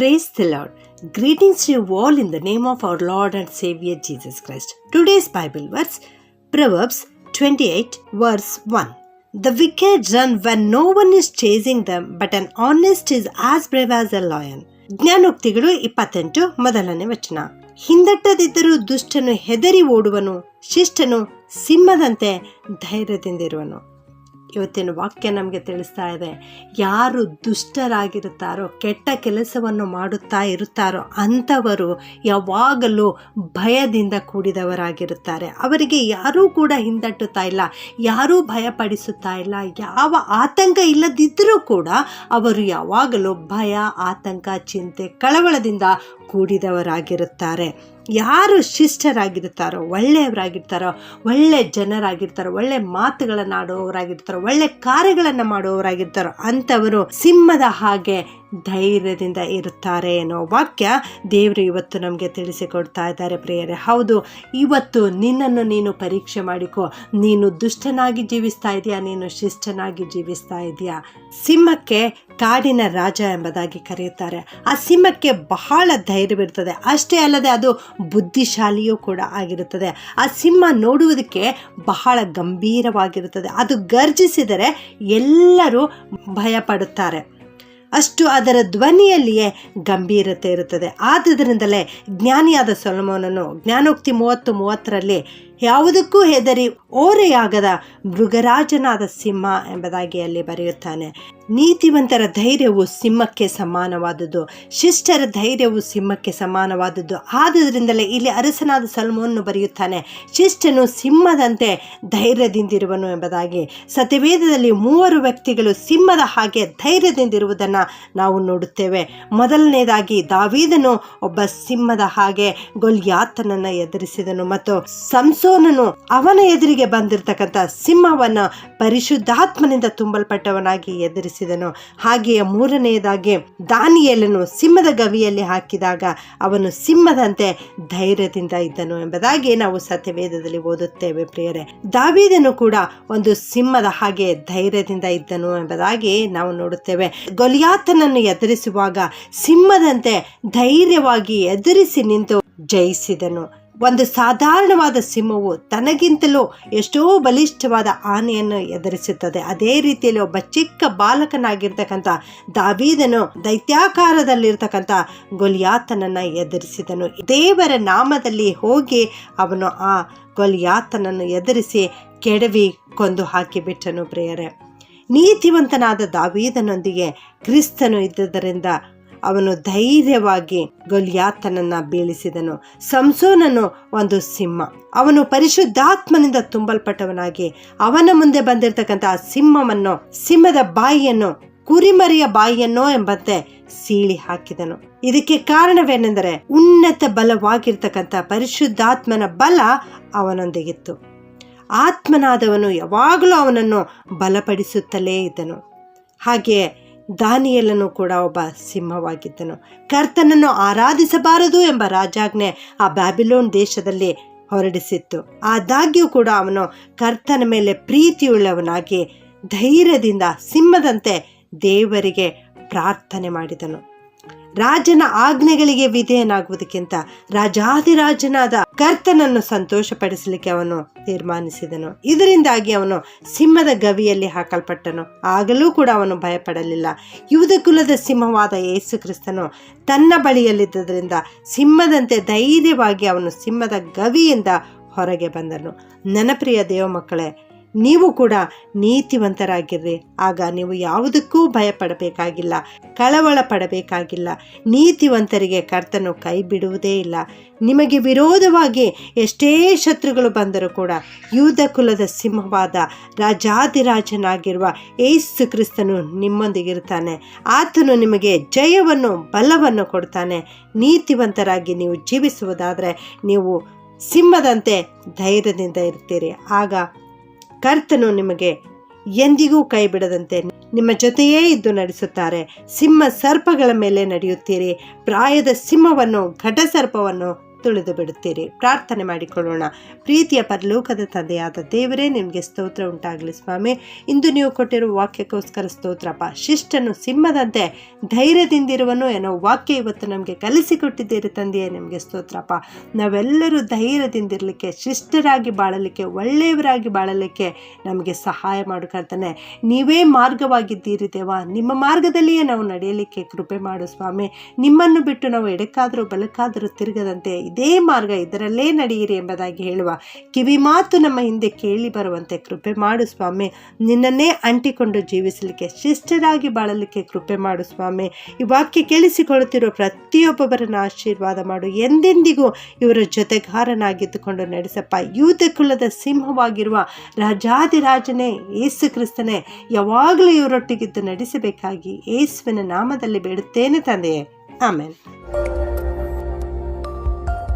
Praise the Lord. Greetings to you all in the name of our Lord and Savior Jesus Christ. Today's Bible verse Proverbs 28, verse 1. The wicked run when no one is chasing them, but an honest is as brave as a lion. ಜ್ಞಾನೋಕ್ತಿಗಳು ಇಪ್ಪತ್ತೆಂಟು ಮೊದಲನೇ ವಚನ ಹಿಂದಟ್ಟದಿದ್ದರೂ ದುಷ್ಟನು ಹೆದರಿ ಓಡುವನು ಶಿಷ್ಟನು ಸಿಂಹದಂತೆ ಧೈರ್ಯದಿಂದಿರುವನು ಇವತ್ತಿನ ವಾಕ್ಯ ನಮಗೆ ತಿಳಿಸ್ತಾ ಇದೆ. ಯಾರು ದುಷ್ಟರಾಗಿರುತ್ತಾರೋ, ಕೆಟ್ಟ ಕೆಲಸವನ್ನು ಮಾಡುತ್ತಾ ಇರುತ್ತಾರೋ ಅಂಥವರು ಯಾವಾಗಲೂ ಭಯದಿಂದ ಕೂಡಿದವರಾಗಿರುತ್ತಾರೆ. ಅವರಿಗೆ ಯಾರೂ ಕೂಡ ಹಿಂದಟ್ಟುತ್ತಾ ಇಲ್ಲ, ಯಾರೂ ಭಯಪಡಿಸುತ್ತಾ ಇಲ್ಲ, ಯಾವ ಆತಂಕ ಇಲ್ಲದಿದ್ದರೂ ಕೂಡ ಅವರು ಯಾವಾಗಲೂ ಭಯ, ಆತಂಕ, ಚಿಂತೆ, ಕಳವಳದಿಂದ ಕೂಡಿದವರಾಗಿರುತ್ತಾರೆ. ಯಾರು ಶಿಷ್ಟರಾಗಿರ್ತಾರೋ, ಒಳ್ಳೆಯವರಾಗಿರ್ತಾರೋ, ಒಳ್ಳೆ ಜನರಾಗಿರ್ತಾರೋ, ಒಳ್ಳೆ ಮಾತುಗಳನ್ನು ಆಡುವವರಾಗಿರ್ತಾರೋ ಒಳ್ಳೆ ಕಾರ್ಯಗಳನ್ನು ಮಾಡುವವರಾಗಿರ್ತಾರೋ ಅಂಥವರು ಸಿಂಹದ ಹಾಗೆ ಧೈರ್ಯದಿಂದ ಇರುತ್ತಾರೆ ಅನ್ನೋ ವಾಕ್ಯ ದೇವರು ಇವತ್ತು ನಮಗೆ ತಿಳಿಸಿಕೊಡ್ತಾ ಇದ್ದಾರೆ ಪ್ರಿಯರೇ. ಹೌದು, ಇವತ್ತು ನಿನ್ನನ್ನು ನೀನು ಪರೀಕ್ಷೆ ಮಾಡಿಕೊ. ನೀನು ದುಷ್ಟನಾಗಿ ಜೀವಿಸ್ತಾ ಇದೆಯಾ? ನೀನು ಶಿಷ್ಟನಾಗಿ ಜೀವಿಸ್ತಾ ಇದೆಯಾ? ಸಿಂಹಕ್ಕೆ ಕಾಡಿನ ರಾಜ ಎಂಬುದಾಗಿ ಕರೆಯುತ್ತಾರೆ. ಆ ಸಿಂಹಕ್ಕೆ ಬಹಳ ಧೈರ್ಯವಿರ್ತದೆ. ಅಷ್ಟೇ ಅಲ್ಲದೆ ಅದು ಬುದ್ಧಿಶಾಲಿಯೂ ಕೂಡ ಆಗಿರುತ್ತದೆ. ಆ ಸಿಂಹ ನೋಡುವುದಕ್ಕೆ ಬಹಳ ಗಂಭೀರವಾಗಿರುತ್ತದೆ. ಅದು ಗರ್ಜಿಸಿದರೆ ಎಲ್ಲರೂ ಭಯಪಡುತ್ತಾರೆ. ಅಷ್ಟು ಅದರ ಧ್ವನಿಯಲ್ಲಿಯೇ ಗಂಭೀರತೆ ಇರುತ್ತದೆ. ಆದ್ದರಿಂದಲೇ ಜ್ಞಾನಿಯಾದ ಸೊಲಮೋನನು ಜ್ಞಾನೋಕ್ತಿ ಮೂವತ್ತು ಮೂವತ್ತರಲ್ಲಿ ಯಾವುದಕ್ಕೂ ಹೆದರಿ ಓರೆಯಾಗದ ಮೃಗರಾಜನಾದ ಸಿಂಹ ಎಂಬುದಾಗಿ ಅಲ್ಲಿ ಬರೆಯುತ್ತಾನೆ. ನೀತಿವಂತರ ಧೈರ್ಯವು ಸಿಂಹಕ್ಕೆ ಸಮಾನವಾದದ್ದು, ಶಿಷ್ಟರ ಧೈರ್ಯವು ಸಿಂಹಕ್ಕೆ ಸಮಾನವಾದದ್ದು. ಆದುದರಿಂದಲೇ ಇಲ್ಲಿ ಅರಸನಾದ ಸಲ್ಮೋನ್ನು ಬರೆಯುತ್ತಾನೆ, ಶಿಷ್ಟನು ಸಿಂಹದಂತೆ ಧೈರ್ಯದಿಂದಿರುವನು ಎಂಬುದಾಗಿ. ಸತ್ಯವೇದದಲ್ಲಿ ಮೂವರು ವ್ಯಕ್ತಿಗಳು ಸಿಂಹದ ಹಾಗೆ ಧೈರ್ಯದಿಂದಿರುವುದನ್ನು ನಾವು ನೋಡುತ್ತೇವೆ. ಮೊದಲನೇದಾಗಿ ದಾವೀದನು ಒಬ್ಬ ಸಿಂಹದ ಹಾಗೆ ಗೊಲ್ಯಾತನನ್ನು ಎದುರಿಸಿದನು ಮತ್ತು ಸಂಸೋನನು ಅವನ ಎದುರಿಗೆ ಬಂದಿರತಕ್ಕಂಥ ಸಿಂಹವನ್ನ ಪರಿಶುದ್ಧಾತ್ಮನಿಂದ ತುಂಬಲ್ಪಟ್ಟವನಾಗಿ ಎದುರಿಸಿದನು. ಹಾಗೆಯೇ ಮೂರನೆಯದಾಗಿ ದಾನಿಯೇಲನು ಸಿಂಹದ ಗವಿಯಲ್ಲಿ ಹಾಕಿದಾಗ ಅವನು ಸಿಂಹದಂತೆ ಧೈರ್ಯದಿಂದ ಇದ್ದನು ಎಂಬುದಾಗಿ ನಾವು ಸತ್ಯವೇದದಲ್ಲಿ ಓದುತ್ತೇವೆ ಪ್ರಿಯರೇ. ದಾವೀದನು ಕೂಡ ಒಂದು ಸಿಂಹದ ಹಾಗೆ ಧೈರ್ಯದಿಂದ ಇದ್ದನು ಎಂಬುದಾಗಿ ನಾವು ನೋಡುತ್ತೇವೆ. ಗೊಲಿಯಾತನನ್ನು ಎದುರಿಸುವಾಗ ಸಿಂಹದಂತೆ ಧೈರ್ಯವಾಗಿ ಎದುರಿಸಿ ನಿಂತು ಜಯಿಸಿದನು. ಒಂದು ಸಾಧಾರಣವಾದ ಸಿಂಹವು ತನಗಿಂತಲೂ ಎಷ್ಟೋ ಬಲಿಷ್ಠವಾದ ಆನೆಯನ್ನು ಎದುರಿಸುತ್ತದೆ. ಅದೇ ರೀತಿಯಲ್ಲಿ ಒಬ್ಬ ಚಿಕ್ಕ ಬಾಲಕನಾಗಿರ್ತಕ್ಕಂಥ ದಾವೀದನು ದೈತ್ಯಾಕಾರದಲ್ಲಿರ್ತಕ್ಕಂಥ ಗೊಲಿಯಾತನನ್ನು ಎದುರಿಸಿದನು. ದೇವರ ನಾಮದಲ್ಲಿ ಹೋಗಿ ಅವನು ಆ ಗೊಲಿಯಾತನನ್ನು ಎದುರಿಸಿ ಕೆಡವಿ ಕೊಂದು ಹಾಕಿಬಿಟ್ಟನು ಪ್ರಿಯರೇ. ನೀತಿವಂತನಾದ ದಾವೀದನೊಂದಿಗೆ ಕ್ರಿಸ್ತನು ಇದ್ದುದರಿಂದ ಅವನು ಧೈರ್ಯವಾಗಿ ಗೊಲಿಯಾತನನ್ನ ಬೀಳಿಸಿದನು. ಸಂಸೋನನು ಒಂದು ಸಿಂಹ. ಅವನು ಪರಿಶುದ್ಧಾತ್ಮನಿಂದ ತುಂಬಲ್ಪಟ್ಟವನಾಗಿ ಅವನ ಮುಂದೆ ಬಂದಿರತಕ್ಕಂತಹ ಸಿಂಹವನ್ನು, ಸಿಂಹದ ಬಾಯಿಯನ್ನು, ಕುರಿಮರಿಯ ಬಾಯಿಯನ್ನೋ ಎಂಬಂತೆ ಸೀಳಿ ಹಾಕಿದನು. ಇದಕ್ಕೆ ಕಾರಣವೇನೆಂದರೆ ಉನ್ನತ ಬಲವಾಗಿರ್ತಕ್ಕಂಥ ಪರಿಶುದ್ಧಾತ್ಮನ ಬಲ ಅವನೊಂದಿಗಿತ್ತು. ಆತ್ಮನಾದವನು ಯಾವಾಗಲೂ ಅವನನ್ನು ಬಲಪಡಿಸುತ್ತಲೇ ಇದ್ದನು. ಹಾಗೆಯೇ ದಾನಿಯಲ್ಲನು ಕೂಡ ಒಬ್ಬ ಸಿಂಹವಾಗಿದ್ದನು. ಕರ್ತನನ್ನು ಆರಾಧಿಸಬಾರದು ಎಂಬ ರಾಜಾಜ್ಞೆ ಆ ಬ್ಯಾಬಿಲೋನ್ ದೇಶದಲ್ಲಿ ಹೊರಡಿಸಿತ್ತು. ಆದಾಗ್ಯೂ ಕೂಡ ಅವನು ಕರ್ತನ ಮೇಲೆ ಪ್ರೀತಿಯುಳ್ಳವನಾಗಿ ಧೈರ್ಯದಿಂದ ಸಿಂಹದಂತೆ ದೇವರಿಗೆ ಪ್ರಾರ್ಥನೆ ಮಾಡಿದನು. ರಾಜನ ಆಜ್ಞೆಗಳಿಗೆ ವಿಧೇಯನಾಗುವುದಕ್ಕಿಂತ ರಾಜಾದಿರಾಜನಾದ ಕರ್ತನನ್ನು ಸಂತೋಷಪಡಿಸಲಿಕ್ಕೆ ಅವನು ತೀರ್ಮಾನಿಸಿದನು. ಇದರಿಂದಾಗಿ ಅವನು ಸಿಂಹದ ಗವಿಯಲ್ಲಿ ಹಾಕಲ್ಪಟ್ಟನು. ಆಗಲೂ ಕೂಡ ಅವನು ಭಯಪಡಲಿಲ್ಲ. ಯುವದ ಕುಲದ ಸಿಂಹವಾದ ಯೇಸು ಕ್ರಿಸ್ತನು ತನ್ನ ಬಳಿಯಲ್ಲಿದ್ದರಿಂದ ಸಿಂಹದಂತೆ ಧೈರ್ಯವಾಗಿ ಅವನು ಸಿಂಹದ ಗವಿಯಿಂದ ಹೊರಗೆ ಬಂದನು. ನನ್ನ ಪ್ರಿಯ ದೇವ ಮಕ್ಕಳೇ ನೀವು ಕೂಡ ನೀತಿವಂತರಾಗಿರ್ರಿ. ಆಗ ನೀವು ಯಾವುದಕ್ಕೂ ಭಯಪಡಬೇಕಾಗಿಲ್ಲ ಕಳವಳ ಪಡಬೇಕಾಗಿಲ್ಲ ನೀತಿವಂತರಿಗೆ ಕರ್ತನು ಕೈ ಬಿಡುವುದೇ ಇಲ್ಲ. ನಿಮಗೆ ವಿರೋಧವಾಗಿ ಎಷ್ಟೇ ಶತ್ರುಗಳು ಬಂದರೂ ಕೂಡ ಯೂದ ಕುಲದ ಸಿಂಹವಾದ ರಾಜಾದಿರಾಜನಾಗಿರುವ ಏಸು ಕ್ರಿಸ್ತನು ನಿಮ್ಮೊಂದಿಗಿರ್ತಾನೆ. ಆತನು ನಿಮಗೆ ಜಯವನ್ನು, ಬಲವನ್ನು ಕೊಡ್ತಾನೆ. ನೀತಿವಂತರಾಗಿ ನೀವು ಜೀವಿಸುವುದಾದರೆ ನೀವು ಸಿಂಹದಂತೆ ಧೈರ್ಯದಿಂದ ಇರ್ತೀರಿ. ಆಗ ಕರ್ತನು ನಿಮಗೆ ಎಂದಿಗೂ ಕೈ ಬಿಡದಂತೆ ನಿಮ್ಮ ಜೊತೆಯೇ ಇದ್ದು ನಡೆಸುತ್ತಾರೆ. ಸಿಂಹ ಸರ್ಪಗಳ ಮೇಲೆ ನಡೆಯುತ್ತೀರಿ. ಪ್ರಾಯದ ಸಿಂಹವನ್ನು ಘಟಸರ್ಪವನ್ನು ತುಳಿದು ಬಿಡುತ್ತೀರಿ. ಪ್ರಾರ್ಥನೆ ಮಾಡಿಕೊಳ್ಳೋಣ. ಪ್ರೀತಿಯ ಪರಲೋಕದ ತಂದೆಯಾದ ದೇವರೇ, ನಿಮಗೆ ಸ್ತೋತ್ರ ಉಂಟಾಗಲಿ ಸ್ವಾಮಿ. ಇಂದು ನೀವು ಕೊಟ್ಟಿರುವ ವಾಕ್ಯಕ್ಕೋಸ್ಕರ ಸ್ತೋತ್ರಪ್ಪ. ಶಿಷ್ಟನು ಸಿಂಹದಂತೆ ಧೈರ್ಯದಿಂದಿರುವನು ಏನೋ ವಾಕ್ಯ ಇವತ್ತು ನಮಗೆ ಕಲಿಸಿಕೊಟ್ಟಿದ್ದೀರಿ ತಂದೆಯೇ, ನಿಮಗೆ ಸ್ತೋತ್ರಪ್ಪ. ನಾವೆಲ್ಲರೂ ಧೈರ್ಯದಿಂದಿರಲಿಕ್ಕೆ, ಶಿಷ್ಟರಾಗಿ ಬಾಳಲಿಕ್ಕೆ, ಒಳ್ಳೆಯವರಾಗಿ ಬಾಳಲಿಕ್ಕೆ ನಮಗೆ ಸಹಾಯ ಮಾಡು ಕರ್ತನೆ. ನೀವೇ ಮಾರ್ಗವಾಗಿದ್ದೀರಿ ದೇವ. ನಿಮ್ಮ ಮಾರ್ಗದಲ್ಲಿಯೇ ನಾವು ನಡೆಯಲಿಕ್ಕೆ ಕೃಪೆ ಮಾಡು ಸ್ವಾಮಿ. ನಿಮ್ಮನ್ನು ಬಿಟ್ಟು ನಾವು ಎಡಕ್ಕಾದರೂ ಬಲಕ್ಕಾದರೂ ತಿರುಗದಂತೆ ಇದೇ ಮಾರ್ಗ ಇದರಲ್ಲೇ ನಡೆಯಿರಿ ಎಂಬುದಾಗಿ ಹೇಳುವ ಕಿವಿ ಮಾತು ನಮ್ಮ ಹಿಂದೆ ಕೇಳಿ ಬರುವಂತೆ ಕೃಪೆ ಮಾಡು ಸ್ವಾಮಿ. ನಿನ್ನನ್ನೇ ಅಂಟಿಕೊಂಡು ಜೀವಿಸಲಿಕ್ಕೆ ಶಿಷ್ಟರಾಗಿ ಬಾಳಲಿಕ್ಕೆ ಕೃಪೆ ಮಾಡು ಸ್ವಾಮಿ. ಈ ವಾಕ್ಯ ಕೇಳಿಸಿಕೊಳ್ಳುತ್ತಿರುವ ಪ್ರತಿಯೊಬ್ಬೊಬ್ಬರನ್ನು ಆಶೀರ್ವಾದ ಮಾಡು. ಎಂದೆಂದಿಗೂ ಇವರ ಜೊತೆಗಾರನಾಗಿದ್ದುಕೊಂಡು ನಡೆಸಪ್ಪ. ಯೂತ ಕುಲದ ಸಿಂಹವಾಗಿರುವ ರಾಜಾದಿರಾಜನೇ ಏಸು ಕ್ರಿಸ್ತನೇ, ಯಾವಾಗಲೂ ಇವರೊಟ್ಟಿಗಿದ್ದು ನಡೆಸಬೇಕಾಗಿ ಏಸುವಿನ ನಾಮದಲ್ಲಿ ಬೇಡುತ್ತೇನೆ ತಂದೆಯೇ. ಆಮೇಲೆ